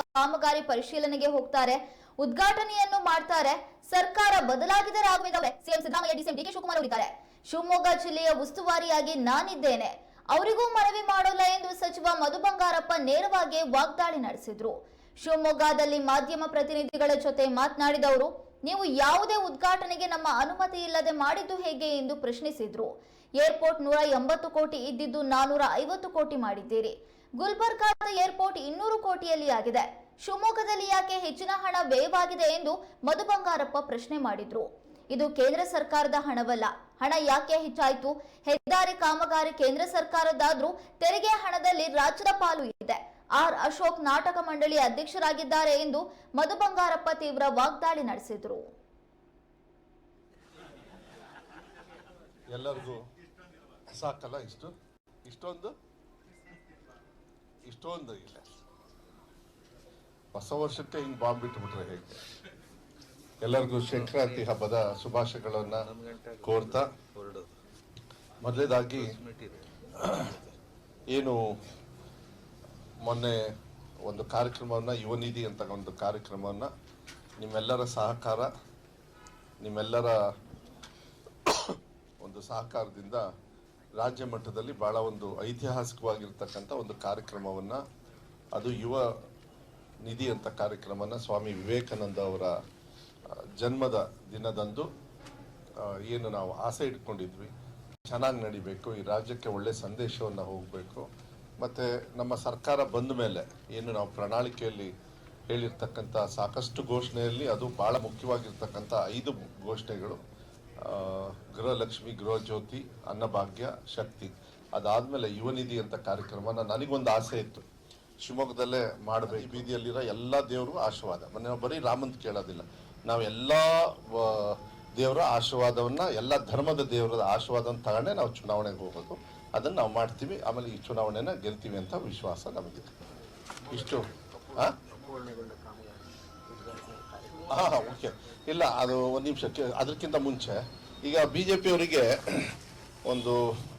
ಕಾಮಗಾರಿ ಪರಿಶೀಲನೆಗೆ ಹೋಗ್ತಾರೆ. ಉದ್ಘಾಟನೆಯನ್ನು ಮಾಡ್ತಾರೆ. ಸರ್ಕಾರ ಬದಲಾಗಿದೆ CM Siddaramaiah DCM DK Shivakumar ಅವರಿದ್ದಾರೆ ಶಿವಮೊಗ್ಗ ಜಿಲ್ಲೆಯ ಉಸ್ತುವಾರಿಯಾಗಿ ನಾನಿದ್ದೇನೆ. ಅವರಿಗೂ ಮನವಿ ಮಾಡೋಲ್ಲ ಎಂದು ಸಚಿವ ಮಧು ಬಂಗಾರಪ್ಪ ನೇರವಾಗಿ ವಾಗ್ದಾಳಿ ನಡೆಸಿದ್ರು. ಶಿವಮೊಗ್ಗದಲ್ಲಿ ಮಾಧ್ಯಮ ಪ್ರತಿನಿಧಿಗಳ ಜೊತೆ ಮಾತನಾಡಿದವರು, ನೀವು ಯಾವುದೇ ಉದ್ಘಾಟನೆಗೆ ನಮ್ಮ ಅನುಮತಿ ಇಲ್ಲದೆ ಮಾಡಿದ್ದು ಹೇಗೆ ಎಂದು ಪ್ರಶ್ನಿಸಿದ್ರು. ಏರ್ಪೋರ್ಟ್ ನೂರ ಎಂಬತ್ತು ಕೋಟಿ ಇದ್ದಿದ್ದು ನಾನೂರ ಐವತ್ತು ಕೋಟಿ ಮಾಡಿದ್ದೀರಿ. ಗುಲ್ಬರ್ಗಾದ ಏರ್ಪೋರ್ಟ್ ಇನ್ನೂರು ಕೋಟಿಯಲ್ಲಿ ಆಗಿದೆ. ಶಿವಮೊಗ್ಗದಲ್ಲಿ ಯಾಕೆ ಹೆಚ್ಚಿನ ಹಣ ವ್ಯಯವಾಗಿದೆ ಎಂದು ಮಧು ಬಂಗಾರಪ್ಪ ಪ್ರಶ್ನೆ ಮಾಡಿದ್ರು. ಇದು ಕೇಂದ್ರ ಸರ್ಕಾರದ ಹಣವಲ್ಲ. ಹಣ ಯಾಕೆ ಹೆಚ್ಚಾಯಿತು? ಹೆದ್ದಾರಿ ಕಾಮಗಾರಿ ಕೇಂದ್ರ ಸರ್ಕಾರದ್ದಾದ್ರೂ ತೆರಿಗೆ ಹಣದಲ್ಲಿ ರಾಜ್ಯದ ಪಾಲು ಇದೆ. ಆರ್ ಅಶೋಕ್ ನಾಟಕ ಮಂಡಳಿ ಅಧ್ಯಕ್ಷರಾಗಿದ್ದಾರೆ ಎಂದು ಮಧು ಬಂಗಾರಪ್ಪ ತೀವ್ರ ವಾಗ್ದಾಳಿ ನಡೆಸಿದರು. ಸಾಕಲ್ಲ ಇಷ್ಟು? ಇಷ್ಟೊಂದು? ಇಷ್ಟೊಂದು ಇಲ್ಲ. ಹೊಸ ವರ್ಷಕ್ಕೆ ಹಿಂಗೆ ಬಾಂಬ್ ಬಿಟ್ಬಿಟ್ರೆ ಹೇಗೆ? ಎಲ್ಲರಿಗೂ ಸಂಕ್ರಾಂತಿ ಹಬ್ಬದ ಶುಭಾಶಯಗಳನ್ನ ಕೋರ್ತಾ ಮೊದಲೇದಾಗಿ ಏನು ಮೊನ್ನೆ ಒಂದು ಕಾರ್ಯಕ್ರಮವನ್ನು ಯುವನಿಧಿ ಅಂತ ಒಂದು ಕಾರ್ಯಕ್ರಮವನ್ನು ನಿಮ್ಮೆಲ್ಲರ ಸಹಕಾರ, ನಿಮ್ಮೆಲ್ಲರ ಒಂದು ಸಹಕಾರದಿಂದ ರಾಜ್ಯ ಮಟ್ಟದಲ್ಲಿ ಬಹಳ ಒಂದು ಐತಿಹಾಸಿಕವಾಗಿರ್ತಕ್ಕಂಥ ಒಂದು ಕಾರ್ಯಕ್ರಮವನ್ನು, ಅದು ಯುವ ನಿಧಿ ಅಂತ ಕಾರ್ಯಕ್ರಮನ ಸ್ವಾಮಿ ವಿವೇಕಾನಂದ ಅವರ ಜನ್ಮದ ದಿನದಂದು ಏನು ನಾವು ಆಸೆ ಇಟ್ಕೊಂಡಿದ್ವಿ. ಚೆನ್ನಾಗಿ ನಡಿಬೇಕು, ಈ ರಾಜ್ಯಕ್ಕೆ ಒಳ್ಳೆ ಸಂದೇಶವನ್ನು ಹೋಗಬೇಕು. ಮತ್ತು ನಮ್ಮ ಸರ್ಕಾರ ಬಂದ ಮೇಲೆ ಏನು ನಾವು ಪ್ರಣಾಳಿಕೆಯಲ್ಲಿ ಹೇಳಿರ್ತಕ್ಕಂಥ ಸಾಕಷ್ಟು ಘೋಷಣೆಯಲ್ಲಿ ಅದು ಭಾಳ ಮುಖ್ಯವಾಗಿರ್ತಕ್ಕಂಥ ಐದು ಘೋಷಣೆಗಳು. ಗೃಹಲಕ್ಷ್ಮಿ, ಗೃಹಜ್ಯೋತಿ, ಅನ್ನಭಾಗ್ಯ, ಶಕ್ತಿ. ಅದಾದ್ಮೇಲೆ ಯುವನಿಧಿ ಅಂತ ಕಾರ್ಯಕ್ರಮನ ನನಗೊಂದು ಆಸೆ ಇತ್ತು. ಶಿವಮೊಗ್ಗದಲ್ಲೇ ಮಾಡಬೇಕು. ಬೀದಿಯಲ್ಲಿರೋ ಎಲ್ಲ ದೇವರು ಆಶೀರ್ವಾದ. ಮನೆ ಬರೀ ರಾಮಂತ ಕೇಳೋದಿಲ್ಲ. ನಾವು ಎಲ್ಲ ದೇವರ ಆಶೀರ್ವಾದವನ್ನು, ಎಲ್ಲ ಧರ್ಮದ ದೇವರ ಆಶೀರ್ವಾದವನ್ನು ತಗೊಂಡೇ ನಾವು ಚುನಾವಣೆಗೆ ಹೋಗೋದು ಅದನ್ನು ನಾವು ಮಾಡ್ತೀವಿ. ಆಮೇಲೆ ಈ ಚುನಾವಣೆನ ಗೆಲ್ತೀವಿ ಅಂತ ವಿಶ್ವಾಸ ನಮಗಿದೆ ಇಷ್ಟು. ಹಾಂ ಹಾ ಓಕೆ ಇಲ್ಲ, ಅದು ಒಂದು ನಿಮಿಷ ಅದಕ್ಕಿಂತ ಮುಂಚೆ, ಈಗ ಬಿ ಜೆ ಪಿಯವರಿಗೆ ಒಂದು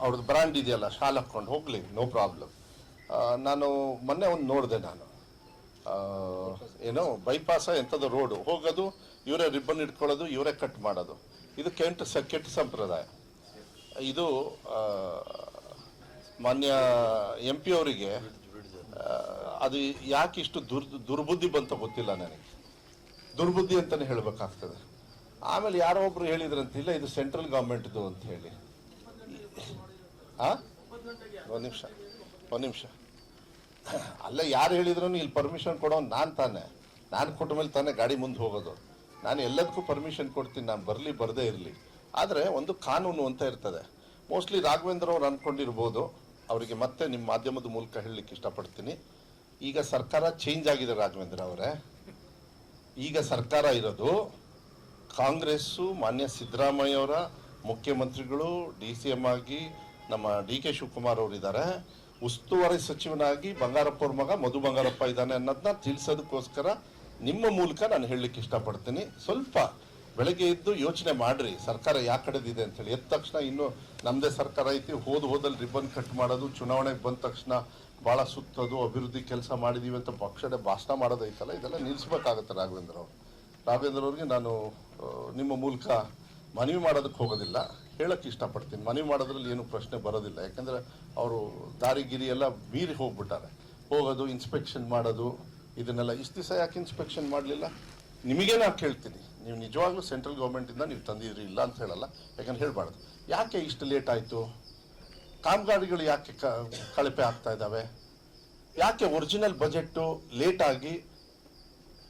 ಅವ್ರದ್ದು ಬ್ರ್ಯಾಂಡ್ ಇದೆಯಲ್ಲ, ಶಾಲ್ ಹಾಕ್ಕೊಂಡು ಹೋಗ್ಲಿ ನೋ ಪ್ರಾಬ್ಲಮ್ ನಾನು ಮೊನ್ನೆ ಒಂದು ನೋಡಿದೆ ನಾನು. ಏನೋ ಬೈಪಾಸ ಎಂಥದ್ದು ರೋಡು ಹೋಗೋದು, ಇವರೇ ರಿಬ್ಬನ್ ಇಟ್ಕೊಳ್ಳೋದು, ಇವರೇ ಕಟ್ ಮಾಡೋದು. ಇದು ಕೆಂಟ್ ಸ, ಕೆಟ್ಟ ಸಂಪ್ರದಾಯ. ಇದು ಮಾನ್ಯ ಎಂ ಪಿ ಅವರಿಗೆ ಅದು ಯಾಕೆ ಇಷ್ಟು ದುರ್, ದುರ್ಬುದ್ಧಿ ಬಂತ ಗೊತ್ತಿಲ್ಲ ನನಗೆ. ದುರ್ಬುದ್ಧಿ ಅಂತಲೇ ಹೇಳಬೇಕಾಗ್ತದೆ. ಆಮೇಲೆ ಯಾರೋ ಒಬ್ರು ಹೇಳಿದ್ರಂತ, ಇಲ್ಲ ಇದು ಸೆಂಟ್ರಲ್ ಗೌರ್ಮೆಂಟ್ದು ಅಂತ ಹೇಳಿ. ಹಾಂ ಒಂದು ನಿಮಿಷ ಒಂದು ನಿಮಿಷ. ಅಲ್ಲ, ಯಾರು ಹೇಳಿದ್ರು ಇಲ್ಲಿ ಪರ್ಮಿಷನ್ ಕೊಡೋ ನಾನು ತಾನೆ. ನಾನು ಕೊಟ್ಟ ಮೇಲೆ ತಾನೇ ಗಾಡಿ ಮುಂದೆ ಹೋಗೋದು. ನಾನು ಎಲ್ಲದಕ್ಕೂ ಪರ್ಮಿಷನ್ ಕೊಡ್ತೀನಿ, ನಾನು ಬರಲಿ, ಬರದೇ ಇರಲಿ. ಆದರೆ ಒಂದು ಕಾನೂನು ಅಂತ ಇರ್ತದೆ. ಮೋಸ್ಟ್ಲಿ ರಾಘವೇಂದ್ರ ಅವ್ರು ಅಂದ್ಕೊಂಡಿರ್ಬೋದು ಅವರಿಗೆ ಮತ್ತೆ ನಿಮ್ಮ ಮಾಧ್ಯಮದ ಮೂಲಕ ಹೇಳಲಿಕ್ಕೆ ಇಷ್ಟಪಡ್ತೀನಿ. ಈಗ ಸರ್ಕಾರ ಚೇಂಜ್ ಆಗಿದೆ ರಾಘವೇಂದ್ರ ಅವರೇ. ಈಗ ಸರ್ಕಾರ ಇರೋದು ಕಾಂಗ್ರೆಸ್ಸು, ಮಾನ್ಯ ಸಿದ್ದರಾಮಯ್ಯ ಅವರ ಮುಖ್ಯಮಂತ್ರಿಗಳು, ಡಿ ಸಿ ಎಂ ಆಗಿ ನಮ್ಮ ಡಿ ಕೆ ಶಿವಕುಮಾರ್ ಅವರಿದ್ದಾರೆ. ಉಸ್ತುವಾರಿ ಸಚಿವನಾಗಿ ಬಂಗಾರಪ್ಪ ಅವ್ರ ಮಗ ಮಧು ಬಂಗಾರಪ್ಪ ಇದ್ದಾನೆ ಅನ್ನೋದನ್ನ ತಿಳಿಸೋದಕ್ಕೋಸ್ಕರ ನಿಮ್ಮ ಮೂಲಕ ನಾನು ಹೇಳಲಿಕ್ಕೆ ಇಷ್ಟಪಡ್ತೀನಿ. ಸ್ವಲ್ಪ ಬೆಳಗ್ಗೆ ಎದ್ದು ಯೋಚನೆ ಮಾಡ್ರಿ, ಸರ್ಕಾರ ಯಾ ಕಡೆದಿದೆ ಅಂತೇಳಿ ಎದ್ದ ತಕ್ಷಣ ಇನ್ನು ನಮ್ಮದೇ ಸರ್ಕಾರ ಐತಿ, ಹೋದ ಹೋದಲ್ಲಿ ರಿಬ್ಬನ್ ಕಟ್ ಮಾಡೋದು, ಚುನಾವಣೆಗೆ ಬಂದ ತಕ್ಷಣ ಭಾಳ ಸುತ್ತದು, ಅಭಿವೃದ್ಧಿ ಕೆಲಸ ಮಾಡಿದೀವಿ ಅಂತ ಪಕ್ಷದ ಭಾಷಣ ಮಾಡೋದೈತಲ್ಲ, ಇದೆಲ್ಲ ನಿಲ್ಲಿಸ್ಬೇಕಾಗತ್ತೆ ರಾಘವೇಂದ್ರ ಅವರು. ರಾಘವೇಂದ್ರ ಅವ್ರಿಗೆ ನಾನು ನಿಮ್ಮ ಮೂಲಕ ಮನವಿ ಮಾಡೋದಕ್ಕೆ ಹೋಗೋದಿಲ್ಲ. ಹೇಳಕ್ಕೆ ಇಷ್ಟಪಡ್ತೀನಿ. ಮನವಿ ಮಾಡೋದ್ರಲ್ಲಿ ಏನು ಪ್ರಶ್ನೆ ಬರೋದಿಲ್ಲ. ಯಾಕಂದ್ರೆ ಅವರು ದಾರಿಗಿರಿ ಎಲ್ಲ ಮೀರಿ ಹೋಗ್ಬಿಟ್ಟಾರೆ. ಹೋಗೋದು ಇನ್ಸ್ಪೆಕ್ಷನ್ ಮಾಡೋದು, ಇದನ್ನೆಲ್ಲ ಇಷ್ಟು ದಿವಸ ಯಾಕೆ ಇನ್ಸ್ಪೆಕ್ಷನ್ ಮಾಡಲಿಲ್ಲ? ನಿಮಗೆ ನಾನು ಕೇಳ್ತೀನಿ. ನೀವು ನಿಜವಾಗ್ಲೂ ಸೆಂಟ್ರಲ್ ಗೌರ್ಮೆಂಟಿಂದ ನೀವು ತಂದಿದ್ರಿ, ಇಲ್ಲ ಅಂತ ಹೇಳಲ್ಲ. ಯಾಕಂದ್ರೆ ಹೇಳ್ಬಾರ್ದು. ಯಾಕೆ ಇಷ್ಟು ಲೇಟ್ ಆಯಿತು? ಕಾಮಗಾರಿಗಳು ಯಾಕೆ ಕಳಪೆ ಆಗ್ತಾ ಇದ್ದಾವೆ? ಯಾಕೆ ಒರಿಜಿನಲ್ ಬಜೆಟ್ಟು ಲೇಟ್ ಆಗಿ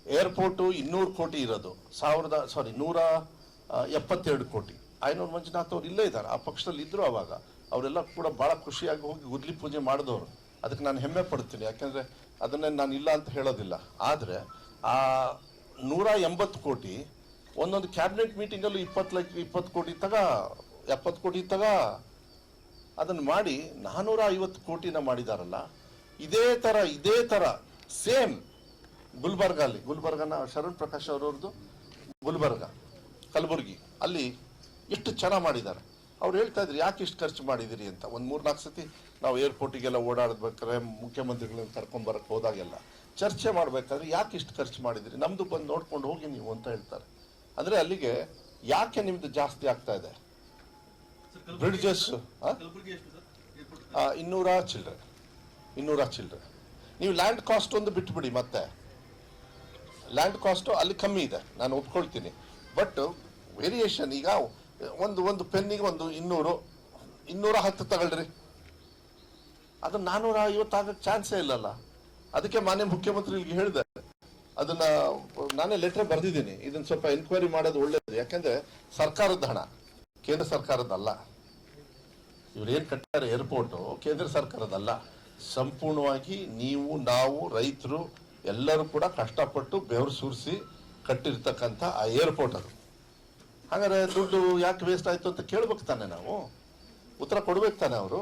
ಏರ್ಪೋರ್ಟು ಇನ್ನೂರು ಕೋಟಿ ಇರೋದು? ಸಾವಿರದ, ಸಾರಿ, ನೂರ ಎಪ್ಪತ್ತೆರಡು ಕೋಟಿ. ಐನೂರು ಮಂಜುನಾಥ್ ಅವ್ರು ಇಲ್ಲೇ ಇದ್ದಾರೆ, ಆ ಪಕ್ಷದಲ್ಲಿ ಇದ್ರು ಅವಾಗ. ಅವರೆಲ್ಲ ಕೂಡ ಭಾಳ ಖುಷಿಯಾಗಿ ಹೋಗಿ ಗುದ್ಲಿ ಪೂಜೆ ಮಾಡಿದವರು. ಅದಕ್ಕೆ ನಾನು ಹೆಮ್ಮೆ ಪಡ್ತೀನಿ, ಯಾಕೆಂದರೆ ಅದನ್ನೇ ನಾನು ಇಲ್ಲ ಅಂತ ಹೇಳೋದಿಲ್ಲ. ಆದರೆ, ಆ, ನೂರ ಎಂಬತ್ತು ಕೋಟಿ, ಒಂದೊಂದು ಕ್ಯಾಬಿನೆಟ್ ಮೀಟಿಂಗಲ್ಲೂ ಇಪ್ಪತ್ತು ಲಕ್ಷ, ಇಪ್ಪತ್ತು ಕೋಟಿ ತಗ, ಎಪ್ಪತ್ತು ಕೋಟಿ ತಗ ಅದನ್ನು ಮಾಡಿ ನಾನ್ನೂರ ಐವತ್ತು ಕೋಟಿನ ಮಾಡಿದಾರಲ್ಲ, ಇದೇ ಥರ ಇದೇ ಥರ ಸೇಮ್ ಗುಲ್ಬರ್ಗ ಅಲ್ಲಿ. ಗುಲ್ಬರ್ಗನ ಶರಣ್ ಪ್ರಕಾಶ್ ಅವರವ್ರದ್ದು ಗುಲ್ಬರ್ಗ, ಕಲಬುರಗಿ. ಅಲ್ಲಿ ಎಷ್ಟು ಚೆನ್ನಾಗಿ ಮಾಡಿದ್ದಾರೆ. ಅವ್ರು ಹೇಳ್ತಾ ಇದ್ರು, ಯಾಕೆ ಇಷ್ಟು ಖರ್ಚು ಮಾಡಿದಿರಿ ಅಂತ. ಒಂದು ಮೂರು ನಾಲ್ಕು ಸತಿ ನಾವು ಏರ್ಪೋರ್ಟಿಗೆಲ್ಲ ಓಡಾಡಬೇಕಾದ್ರೆ ಮುಖ್ಯಮಂತ್ರಿಗಳನ್ನ ಕರ್ಕೊಂಬರಕ್ಕೆ ಹೋದಾಗೆಲ್ಲ ಚರ್ಚೆ ಮಾಡಬೇಕಾದ್ರೆ ಯಾಕೆ ಇಷ್ಟು ಖರ್ಚು ಮಾಡಿದಿರಿ? ನಮ್ಮದು ಬಂದು ನೋಡ್ಕೊಂಡು ಹೋಗಿ ನೀವು ಅಂತ ಹೇಳ್ತಾರೆ. ಅಂದರೆ ಅಲ್ಲಿಗೆ ಯಾಕೆ ನಿಮ್ಮದು ಜಾಸ್ತಿ ಆಗ್ತಾ ಇದೆ? ಬ್ರಿಡ್ಜಸ್ ಇನ್ನೂರ ಚಿಲ್ಲರೆ ಇನ್ನೂರ ಚಿಲ್ಲರೆ ನೀವು ಲ್ಯಾಂಡ್ ಕಾಸ್ಟ್ ಒಂದು ಬಿಟ್ಬಿಡಿ ಮತ್ತೆ. ಲ್ಯಾಂಡ್ ಕಾಸ್ಟು ಅಲ್ಲಿ ಕಮ್ಮಿ ಇದೆ ನಾನು ಒಪ್ಕೊಳ್ತೀನಿ. ಬಟ್ ವೇರಿಯೇಷನ್ ಈಗ ಒಂದು ಒಂದು ಪೆನ್ನಿಗೆ ಒಂದು ಇನ್ನೂರು ಇನ್ನೂರ ಹತ್ತು ತಗೊಳ್ರಿ. ಅದು ನಾನ್ನೂರ ಐವತ್ತು ಆಗಕ್ಕೆ ಚಾನ್ಸೇ ಇಲ್ಲಲ್ಲ. ಅದಕ್ಕೆ ಮಾನ್ಯ ಮುಖ್ಯಮಂತ್ರಿಗಳಿಗೆ ಹೇಳಿದೆ. ಅದನ್ನ ನಾನೇ ಲೆಟರ್ ಬರೆದಿದ್ದೀನಿ. ಇದನ್ನ ಸ್ವಲ್ಪ ಎನ್ಕ್ವೈರಿ ಮಾಡೋದು ಒಳ್ಳೇದು. ಯಾಕಂದ್ರೆ ಸರ್ಕಾರದ ಹಣ ಕೇಂದ್ರ ಸರ್ಕಾರದಲ್ಲ ಇವ್ರು ಏನ್ ಕಟ್ಟಾರೆ ಏರ್ಪೋರ್ಟ್ ಕೇಂದ್ರ ಸರ್ಕಾರದಲ್ಲ. ಸಂಪೂರ್ಣವಾಗಿ ನೀವು ನಾವು ರೈತರು ಎಲ್ಲರೂ ಕೂಡ ಕಷ್ಟಪಟ್ಟು ಬೆವರು ಸುರಿಸಿ ಕಟ್ಟಿರ್ತಕ್ಕಂಥ ಆ ಏರ್ಪೋರ್ಟ್ ಅದು. ಹಾಗಾದ್ರೆ ದುಡ್ಡು ಯಾಕೆ ವೇಸ್ಟ್ ಆಯ್ತು ಅಂತ ಕೇಳ್ಬೇಕು ತಾನೆ ನಾವು? ಉತ್ತರ ಕೊಡ್ಬೇಕು ತಾನೆ ಅವರು?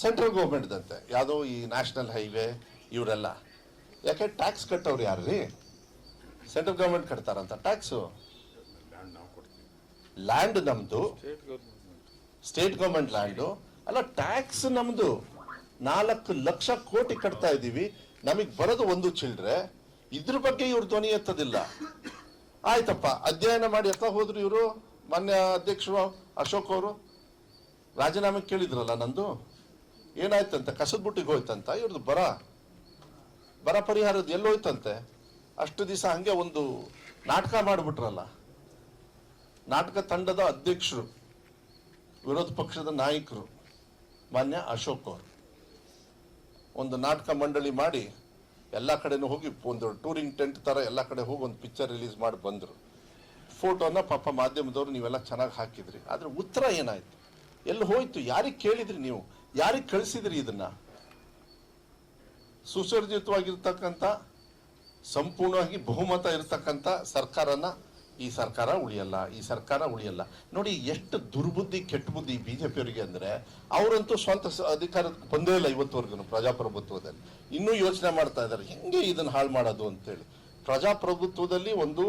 ಸೆಂಟ್ರಲ್ ಗೌರ್ಮೆಂಟ್ದಂತೆ ಯಾವುದೋ ಈ ನ್ಯಾಷನಲ್ ಹೈವೇ ಇವರೆಲ್ಲ. ಯಾಕೆ ಟ್ಯಾಕ್ಸ್ ಕಟ್ಟೋರು ಯಾರು ಯಾರ್ರಿ? ಸೆಂಟ್ರಲ್ ಗೌರ್ಮೆಂಟ್ ಕಟ್ತಾರಂತ? ಟ್ಯಾಕ್ಸು ಲ್ಯಾಂಡ್ ನಮ್ದು. State government land. ಅಲ್ಲ, ಟ್ಯಾಕ್ಸ್ ನಮ್ದು ನಾಲ್ಕು ಲಕ್ಷ ಕೋಟಿ ಕಟ್ತಾ ಇದ್ದೀವಿ. ನಮಗ್ ಬರೋದು ಒಂದು ಚಿಲ್ಡ್ರೆ. ಇದ್ರ ಬಗ್ಗೆ ಇವ್ರು ಧ್ವನಿ ಎತ್ತದಿಲ್ಲ. ಆಯ್ತಪ್ಪ, ಅಧ್ಯಯನ ಮಾಡಿ ಎತ್ತ ಹೋದ್ರು ಇವರು? ಮಾನ್ಯ ಅಧ್ಯಕ್ಷರು ಅಶೋಕ್ ಅವರು? ರಾಜೀನಾಮೆ ಕೇಳಿದ್ರಲ್ಲ ನಂದು? ಏನಾಯ್ತಂತೆ? ಕಸದ ಬುಟ್ಟಿಗೆ ಹೋಯ್ತಂತ? ಇವ್ರದ್ದು ಬರ. ಬರ ಪರಿಹಾರದ ಎಲ್ಲೋಯ್ತಂತೆ ಅಷ್ಟು ದಿವಸ ಹಂಗೆ ಒಂದು ನಾಟಕ ಮಾಡಿಬಿಟ್ರಲ್ಲ. ನಾಟಕ ತಂಡದ ಅಧ್ಯಕ್ಷರು. ವಿರೋಧ ಪಕ್ಷದ ನಾಯಕರು, ಮಾನ್ಯ ಅಶೋಕ್ ಅವರು. ಒಂದು ನಾಟಕ ಮಂಡಳಿ ಮಾಡಿ ಎಲ್ಲ ಕಡೆನೂ ಹೋಗಿ ಒಂದು ಟೂರಿಂಗ್ ಟೆಂಟ್ ತರ ಎಲ್ಲ ಕಡೆ ಹೋಗಿ ಒಂದು ಪಿಕ್ಚರ್ ರಿಲೀಸ್ ಮಾಡಿ ಬಂದರು. ಫೋಟೋನ ಪಾಪ ಮಾಧ್ಯಮದವರು ನೀವೆಲ್ಲ ಚೆನ್ನಾಗಿ ಹಾಕಿದ್ರಿ. ಆದರೆ ಉತ್ತರ ಏನಾಯ್ತು? ಎಲ್ಲಿ ಹೋಯ್ತು? ಯಾರಿಗೆ ಕೇಳಿದ್ರಿ ನೀವು? ಯಾರಿಗೆ ಕಳಿಸಿದ್ರಿ ಇದನ್ನ? ಸುಸರ್ಜಿತವಾಗಿರ್ತಕ್ಕಂಥ, ಸಂಪೂರ್ಣವಾಗಿ ಬಹುಮತ ಇರತಕ್ಕಂಥ ಸರ್ಕಾರನ ಈ ಸರ್ಕಾರ ಉಳಿಯಲ್ಲ, ಈ ಸರ್ಕಾರ ಉಳಿಯಲ್ಲ. ನೋಡಿ, ಎಷ್ಟು ದುರ್ಬುದ್ಧಿ, ಕೆಟ್ಟ ಬುದ್ಧಿ ಬಿಜೆಪಿಯವರಿಗೆ ಅಂದ್ರೆ, ಅವರಂತೂ ಸ್ವಂತ ಅಧಿಕಾರಕ್ಕೆ ಬಂದೇ ಇಲ್ಲ ಇವತ್ತುವರೆಗೂ ಪ್ರಜಾಪ್ರಭುತ್ವದಲ್ಲಿ. ಇನ್ನೂ ಯೋಚನೆ ಮಾಡ್ತಾ ಇದ್ದಾರೆ, ಹೆಂಗೆ ಇದನ್ನ ಹಾಳು ಮಾಡೋದು ಅಂತೇಳಿ. ಪ್ರಜಾಪ್ರಭುತ್ವದಲ್ಲಿ ಒಂದು